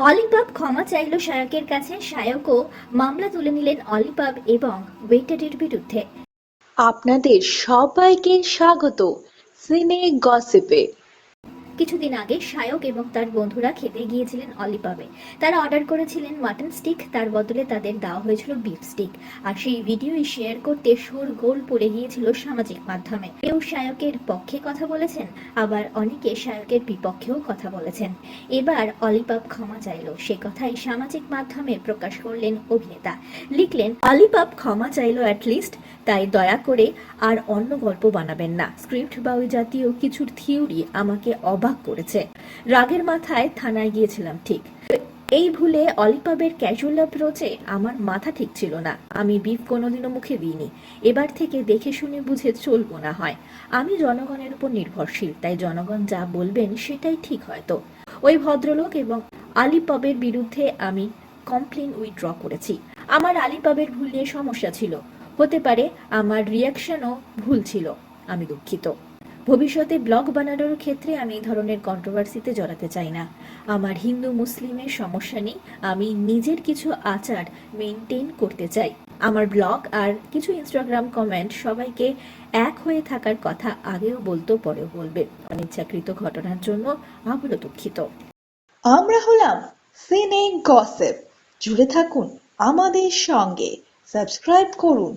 অলিপাব ক্ষমা চাইল শায়কের কাছে, শায়কও মামলা তুলে নিলেন অলিপাব এবং ওয়েটারের বিরুদ্ধে। আপনাদের সবাইকে স্বাগত। সিনে গসিপে। কিছুদিন আগে শায়ক এবং তার বন্ধুরা খেতে গিয়েছিলেন অলিপাবে। তারা অর্ডার করেছিলেন মাটন স্টিক, তার বদলে তাদের দেওয়া হয়েছিল বিফ স্টিক। আর সেই ভিডিওই শেয়ার করতে সুর গোল পড়ে গিয়েছিল সামাজিক মাধ্যমে। কেউ শায়কের পক্ষে কথা বলেছেন, আবার অনেকে শায়কের বিপক্ষেও কথা বলেছেন। এবার অলিপাপ ক্ষমা চাইল। সে কথাই সামাজিক মাধ্যমে প্রকাশ করলেন অভিনেতা। লিখলেন, অলিপাপ ক্ষমা চাইল অ্যাটলিস্ট তাই দয়া করে আর অন্য গল্প বানাবেন না। স্ক্রিপ্ট বা ওই জাতীয় কিছুর থিওরি আমাকে অবাক করেছে। রাগের মাথায় থানায় গিয়েছিলাম, ঠিক। এই ভুলে অলিপাবের ক্যাজুয়াল অ্যাপ্রোচে আমার মাথা ঠিক ছিল না। আমি বিফ কোনোদিনও মুখে দিইনি। এবার থেকে দেখে শুনে বুঝে চলবো না হয়। আমি জনগণের উপর নির্ভরশীল, তাই জনগণ যা বলবেন সেটাই ঠিক হয়তো। ওই ভদ্রলোক এবং আলিপবের বিরুদ্ধে আমি কমপ্লেন উইথড্র করেছি। আমার আলিপবের ভুল নিয়ে সমস্যা ছিল। হতে পারে আমার রিয়াকশনও ভুল ছিল, আমি দুঃখিত। ভবিষ্যতে ব্লগ বানানোর ক্ষেত্রে আমি এই ধরনের কন্ট্রোভার্সিতে জড়াতে চাই না। আমার হিন্দু মুসলিমের সমস্যা নেই, আমি নিজের কিছু আচার মেনটেন করতে চাই। আমার ব্লগ আর কিছু ইনস্টাগ্রাম কমেন্ট সবাইকে এক হয়ে থাকার কথা আগেও বলতো, পরেও বলবে। অনিচ্ছাকৃত ঘটনার জন্য আবারও দুঃখিত। আমরা হলাম সিনে গসিপ জুড়ে থাকুন আমাদের সঙ্গে। সাবস্ক্রাইব করুন।